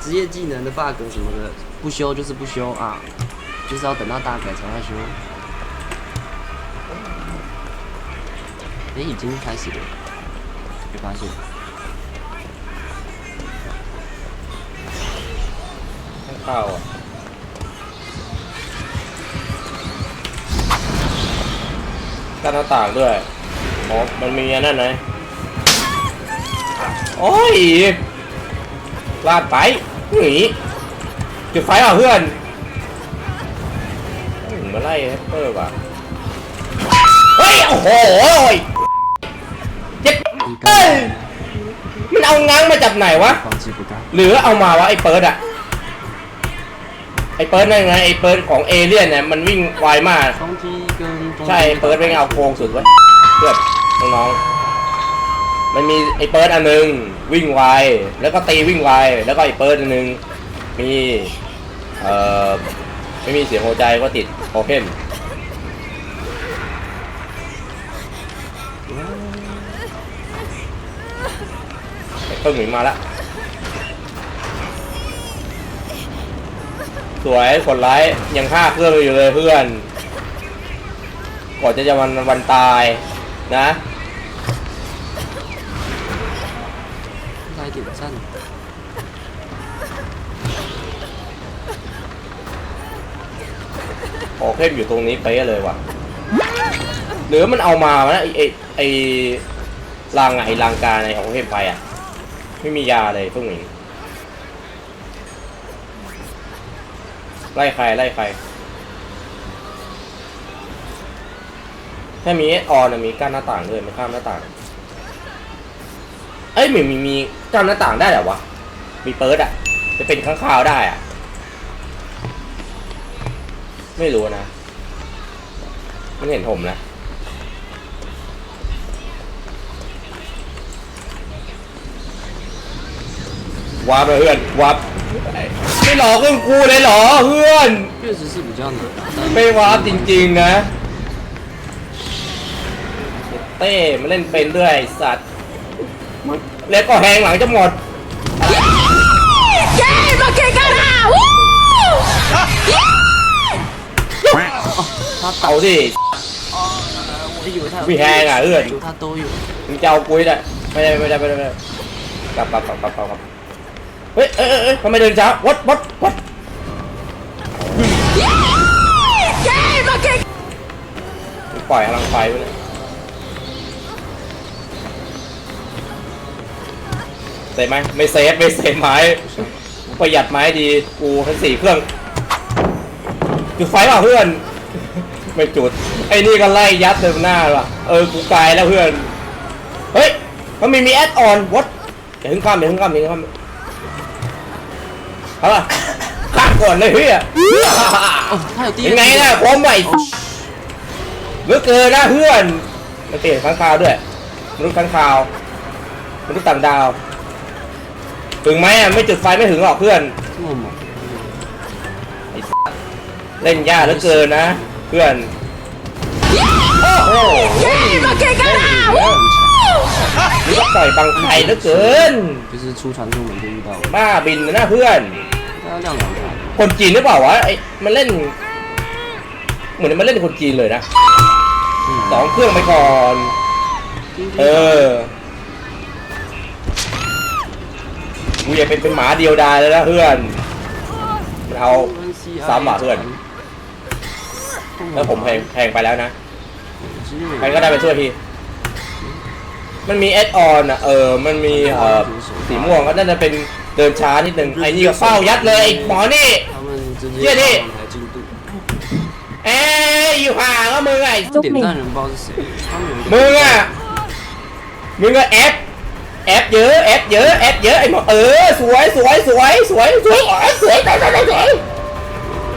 职业技能的 bug 什么的，不修就是不修啊，就是要等到大改才要修。哎、已经开始了，没发现。ข้าวอ่ะกั้นหน้าต่างด้วยอ๋อมันมีอันนั่นไงโอ้ย ลาดไปหนีจุดไฟเอะเพื่อนมาไล่แฮปเปอร์ว่ะเฮ้ยโอ้โหเจ็บเอ้ยมันเอาง้างมาจับไหนวะหรือเอามาวะไอ้เปิร์ดอะไอ้เปิร์ดนั่นไงไอ้เปิร์ดของเอเลี่ยนเนี่ยมันวิ่งไวมากใช่เปิร์ดเป็นเอาโค้งสุดไว้เพื่อนน้องๆ มันมีไอ้เปิร์ดอันหนึงวิ่งไวแล้วก็ตีวิ่งไวแล้วก็ไอ้เปิร์ดอันหนึงมีเอ่อไม่มีเสียงหัวใจก็ติดโอเพนไอ้เครื่องหนีมาละสวยคนร้ยยังฆ่าเครื่องอยู่เลยเพื่อนก่อนจะจะวันวันตายนะ สั้นออเคพอยู่ตรงนี้ไปเลยว่ะ หรือมันเอามาวะนะไอไอ้ไางไอรางกาในของเทมไปอะ ไม่มียาเลยพวกนี้ไล่ใครไล่ใครถ้ามีอ่อนมีกั้นหน้าต่างด้วยไม่ข้ามหน้าต่าง เอ้ยมีมีมีจำหน้าต่างได้เหรอวะ มีเปิดอะจะเป็นข้างคาวได้อะ ไม่รู้นะ มันเห็นผมนะวาร์ปเพื่อนวาร์ปไม่หลอกเพื่อนกูเลยหรอเพื่อนไม่วาร์ปจริงๆนะเต้มาเล่นเป็นด้วยสัตว์ แล้วก็แหงหลังจะหมดเย้มาเก่งกันาวู้ถ้าเต่าสิจม่ท่าพี่แฮงอะเอื้อถ้าโตอยู่มึงจะเอาปุ้ยได้ไม่ได้ไม่ได้ไม่ได้ไม่ได้กลับกลับกลับกลับกลับเฮ้ยเอ้ยเอ้ยเอ้ทำไมเดินช้าวัดวัดวัดเย้มาเก่งปล่อยพลังไฟไปเลย เซฟไหมไม่เซฟไม่เซฟไม้ประหยัดไม้ดีกูทั้งสี่เครื่องจุดไฟป่ะเพื่อน ไม่จุดไอ้นี่ก็ไล่ยัดเต็มหน้าว่ะเออกูกลายแล้วเพื่อนเฮ้ยมันมีมีแอดออนวัดอย่าถึงข้ามอย่าถึงข้ามอย่าถึงข้ามเอาล่ะข้ามก่อนเลยเฮียยังไงล่ะพร้อมไหมเมื่อเกินนะเพื่อนมันเตะข้างคาวด้วยมันุษย์ข้างคาวมันุษย์ต่างดาว ถึงไหมอ่ะไม่จุดไฟไม่ถึงหรอกเพื่อน 这么猛， ไอ้สัสเล่นยากเหลือเกินนะ เพื่อนโอ้โห queima, que caralho! นี่ก็ต่อยบังไข่เหลือเกิน 就是出传送门就遇到了， บ้าบินนะเพื่อน 他要亮两台。 คนจีนหรือเปล่าวะไอ้มันเล่น เหมือนมันเล่นคนจีนเลยนะสองเครื่องไปก่อน เออกูอ กูจะเป็นเป็นหมาเดียวดายแล้วนะเพื่อนมันเอาซ้ำอะเพื่อนแล้วผมแพงแพงไปแล้วนะใครก็ได้ไปช่วยทีมันมีแอดออนอะเออมันมีเอ่อสีม่วงก็น่าจะเป็นเดินช้านิดนึงไอ้นี่ก็เฝ้ายัดเลยไอ้หมอนี่เยี่ยนี่เอ้ยอยู่ห่างก็มึงไอ้มึงอะมึงก็แอด แอปเยอะแอปเยอะแอปเยอะไอ้หมอเออสวยสวยสวยสวยสวยสวยสวยสวยสวยสวย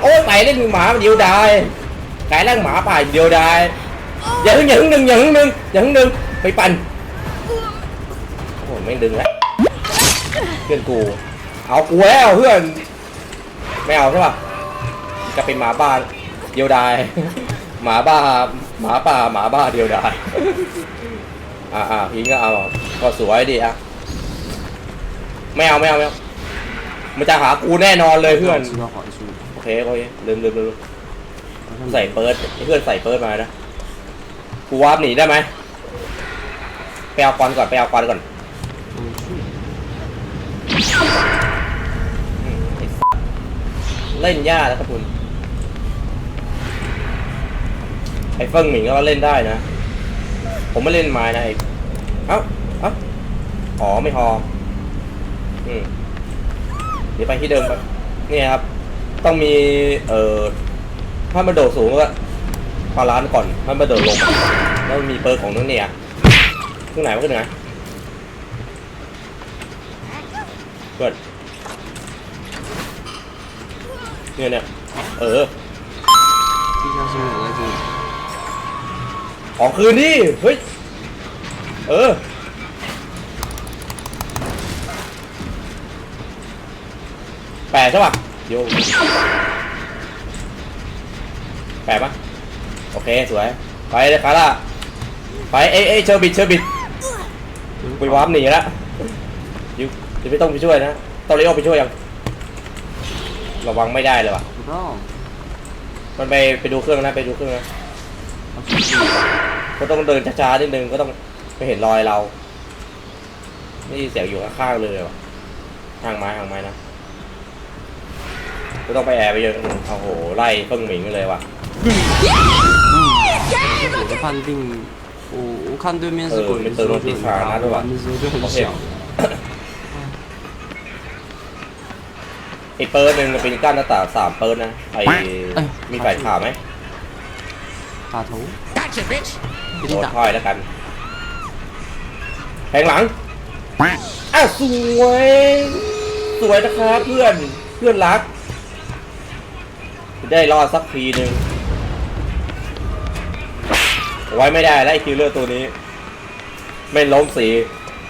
โอ้ยไปเล่นหมาเดียวดายกายร่างหมาป่าเดียวดายอย่าหึ่งอย่าหึ่งหนึ่งอย่าหึ่งหนึ่งอย่าหึ่งหนึ่งไปปั่นโอ้ยไม่ดึงแล้วเพื่อนกูเอากูแล้วเพื่อนไม่เอาใช่ป่ะจะเป็นหมาบ้านเดียวดายหมาบ้าหมาป่าหมาบ้าเดียวดาย อ่าอ่าพีก็เอาก็สวยดีอะไม่เอาไม่เอาไม่เอามันจะหากูแน่นอนเลยเพื่อนโอเคโอเคลืมลืมลืมใส่เปิดเพื่อนใส่เปิดมานะกูวาร์ปหนีได้ไหมไปเอาควันก่อนไปเอาควันก่อนเล่นยากนะครับคุณไอ้เฟิงหมิงก็เล่นได้นะ ผมไม่เล่นไม้นะไอ้เอ้าเอ้าอ๋อไม่พอ อืมเดี๋ยวไปที่เดิมไปนี่ครับ ต้องมี เอ่อ ถ้ามันโดดสูงก็ปาร้านก่อน ถ้ามันโดดลง แล้วมีเปอร์ของนู้นเนี่ยตรงไหนวะกันไงเกิดเนี่ยเนี่ยเออ ที่ชอาซื้ออะไรคื ของคืนนี่เฮ้ย เออ แปดใช่ปะเดี๋ยวแปดปะโอเค สวย ไปเลยคาร่าไป เอ้เอ้เชอร์บิดเชอร์บิดไปวาร์ปหนีละยูจะไม่ต้องไปช่วยนะตอนนี้ออกไปช่วยยัง ระวังไม่ได้เลยว่ะ มันไปไปดูเครื่องนะ ไปดูเครื่องนะ ก็ต้องเดินช้าๆนิดนึงก็ต้องไปเห็นรอยเรา นี่เสียงอยู่ข้างๆเลยว่ะทางไม้ทางไม้นะ ก็ต้องไปแอบไปเยอะโอ้โห ไล่เฟิงหมิงเลยว่ะ 我的判定，我我看对面是呃鬼的时候就很大，玩的时候就很小。 ไอ้เปิร์ดหนึ่งเป็นก้านหน้าต่างสามเปิร์ดนะ ไอ้มีไฟข่าวไหม สาธุ Gotcha, โดนถอยแล้วกันแทงหลังอ้าสวย สวยนะครับเพื่อน เพื่อนรัก ได้รอดสักทีหนึ่ง ไว้ไม่ได้แล้วไอคิวเลอร์ตัวนี้ ไม่ล้มสี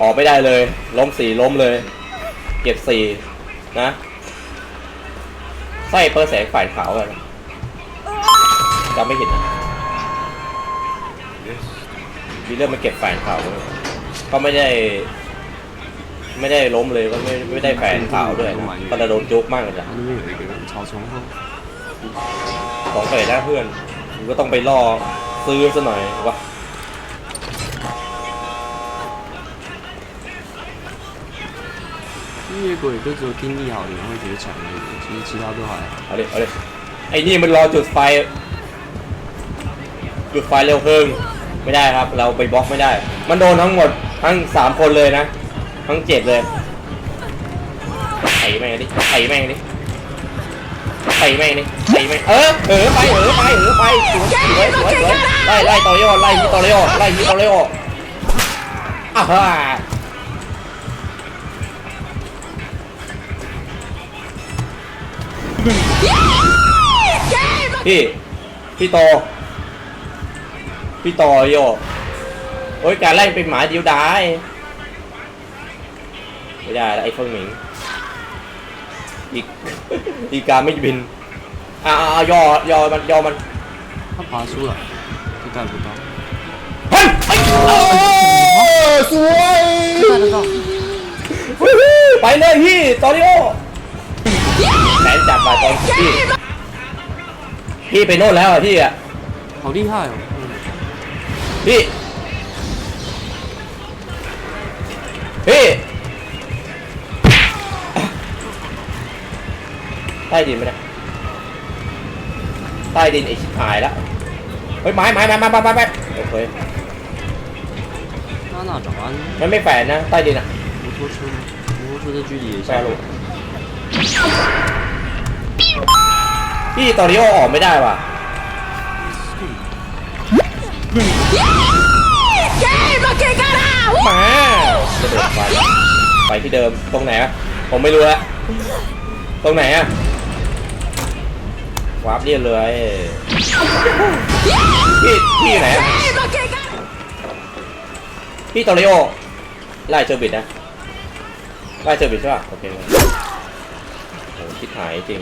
ออกไม่ได้เลย ล้มสีล้มเลย เก็บสีนะ ใส่เพอร์แสงฝ่ายขาวกันจำไม่เห็น คิลเลอร์มันเก็บฝ่ายขาวเลยก็ไม่ได้ ไม่ได้ล้มเลยก็ไม่ไม่ได้แฟนขาวด้วยนะก็จะโดนจุกมากเลยนะ 它那边有一个人草丛后， สองเฟสนะเพื่อนกูก็ต้องไปล่อซื้อซะหน่อยวะ 夜鬼就只有听力好的人会觉得强而已，其实其他都还好。 เอาเลยเอาเลยไอ้นี่มันรอจุดไฟ จุดไฟเร็วเพิ่ง ไม่ได้ครับ เราไปบล็อกไม่ได้ มันโดนทั้งหมดทั้งสามคนเลยนะ ทั้งเจ็ดเลยไถแม่งดิไถแม่งดิไถแม่งดิไถแม่งเออเออไปเออไปเออไปสวยสวยสวยไล่ไล่ต่อยอดไล่ที่ต่อยอดไล่ที่ต่อยอดอ่าฮ่าพี่พี่โต พี่โตโยโอ้ยการไล่เป็นหมาเดียวดายไม่ได้แล้วไอ้เฟิงหมิง อีก อีกการไม่บิน อ่าย่อย่อมันย่อมัน 他爬出来，就盖不到， เฮ้ยไอ้โอ้สวย 盖得到。 ไปเลยพี่ตอริโอแขนจับมาตอนพี่ พี่ไปโน่นแล้วอ่ะพี่อ่ะ 好厉害哦！ 嗯 พี่ พี่ ใต้ดินไหมเนี่ยใต้ดินไอ้ชิบหายแล้ว เฮ้ยไม้ไม้ไม้ไม้ไม้ไม้ไม้โอเค 那那找完 มันไม่แฝงนะ ใต้ดินอ่ะ 摩托车吗？摩托车的距离也 แฝ 下 ง 来 ลงพี่ตอริโอออกไม่ได้ว่ะ เย้มาเกะกันอะแหมกไปที่เดิมตรงไหนอะผมไม่รู้ละตรงไหนอะวาร์ปเรียนเลยพี่พี่ไหนพี่ตอริโอไล่เซอร์บิทนะไล่เซอร์บิทใช่ป่ะโอเคโอ้ชิดหายจริง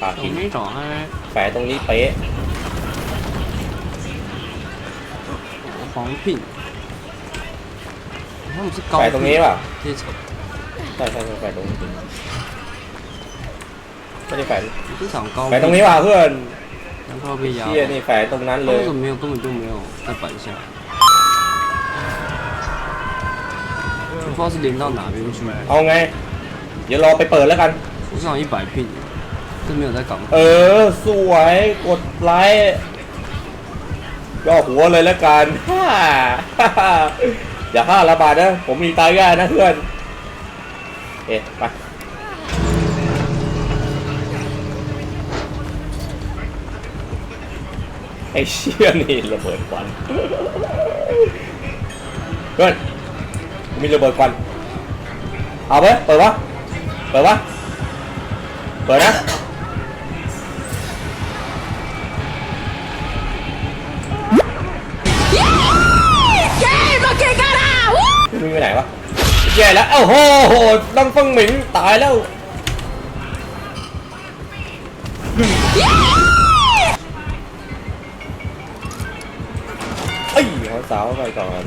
ปากตรทิ้นี้ต่อให้แฝงตรงนี้เป๊ะ 黄聘，他们是高 แฝงตรงนี้ป่ะ 这层， ใช่ใช่ใช่แฝงตรงนี้จริง ไม่ได้แฝง 你不想高 แฝงตรงนี้ว่ะเพื่อน 然后被压 เชี่ยนี่แฝงตรงนั้น 他 เล 为 ย 什么没有根本就没有在板下？我不知道是连到哪边去， เอาไง เดี๋ยวรอไปเปิดแล้วกัน 我上一百聘，这没有在港。 เออ สวยกดไลค์ ย่อหัวเลยแล้วกันฮ่าอย่าห้าระบาดนะ ผมมีตายง่ายนะเพื่อน เอ๊ะไปไอเชี่ยนี่ระเบิดควันเพื่อนมีระเบิดควันเอาไปเปิดวะเปิดวะเปิดนะ ไหนวะแย่แล้วโอ้โหโหดังฟังหมิงตายแล้วเอ้ยเขาสาวไปก่อน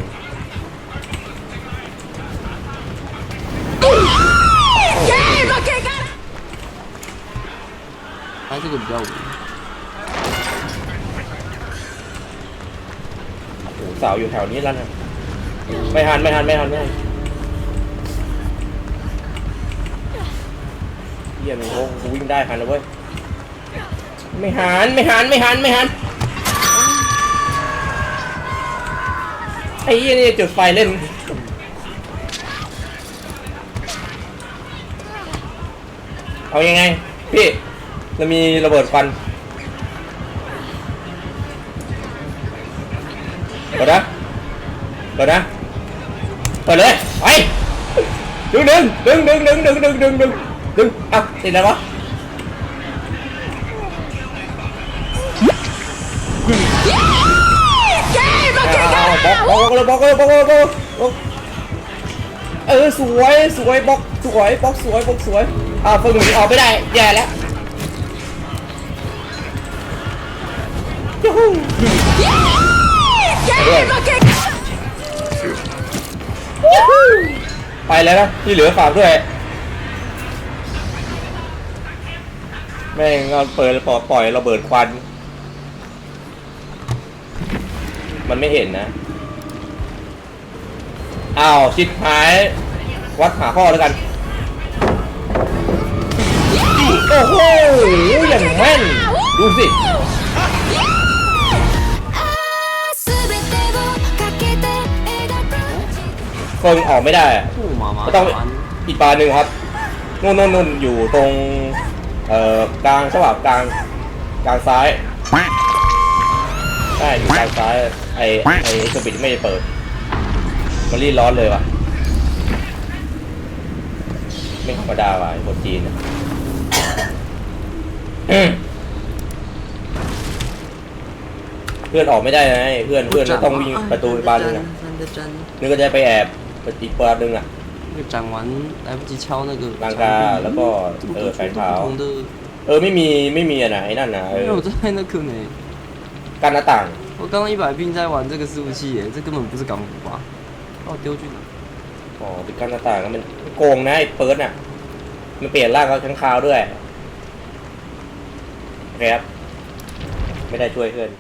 ไปที่กุญเจ้าสาวอยู่แถวนี้แล้วนะ ไม่หันไม่หันไม่หันไม่หันเยี่ยมโอ้กูวิ่งได้หันแล้วเว้ยไม่หันไม่หันไม่หันไม่หันไอ้เหี้นี่จุดไฟเล่นเอายังไง พี่เรามีระเบิดควันเปิดนะเปิดนะ ดึงดึงดึงดึงดึงดึงดึงดึงอะติดอะไรวะ Game, เอา okay, เอาบล็อกบล็อก cara! เลยบล็อกเลยบล็อกเลยบล็อกเลยบล็อกเออสวยสวยบล็อกสวยบล็อกสวยบล็อกสวยอ่าฝึกหนีออกไม่ได้แย่แล้วยูฮู Game, okay, cara! ไปแล้วนะที่เหลือฝากด้วย แม่งเอาเปิดปล่อยปล่อยระเบิดควัน มันไม่เห็นนะอ้าวชิดหาย วัดหาข้อแล้วกัน โอ้โหอย่างแม่น ดูสิ คนออกไม่ได้มาหก็ต้องอีกปานหนึ่งครับนู่นนู่นนู่นอยู่ตรงเอ่อกลางใช่ป่ะกลางกลางซ้ายใช่อยู่กลางซ้ายไอไอไอ้สปิดไม่ได้เปิดมันรีดร้อนเลยว่ะไม่ธรรมดาว่ะคนจีนเพื่อนออกไม่ได้ไงเพื่อนเพื่อนก็ต้องวิ่งประตูอีกบานหนึงอะนึกก็จะไปแอบ ไปตีปลาหนึ่งอ่ะ 那个粘完来不及敲那个 ลังกาแล้วก็เออแฟนขาว 不同的， เออไม่มีไม่มีอะนะไอ้นั่นนะเอ 没 อ 有在那个呢。 กันหน้าต่าง 我刚刚一百聘在玩这个伺服器耶，这根本不是港服吧？把我丢去哪？ อ๋อเป็นกันหน้าต่างมันโกงนะไอ้เปิร์ดน่ะ มันเปลี่ยนร่างเขาข้างคาวด้วยโอเคครับ ไม่ได้ช่วยเพื่อน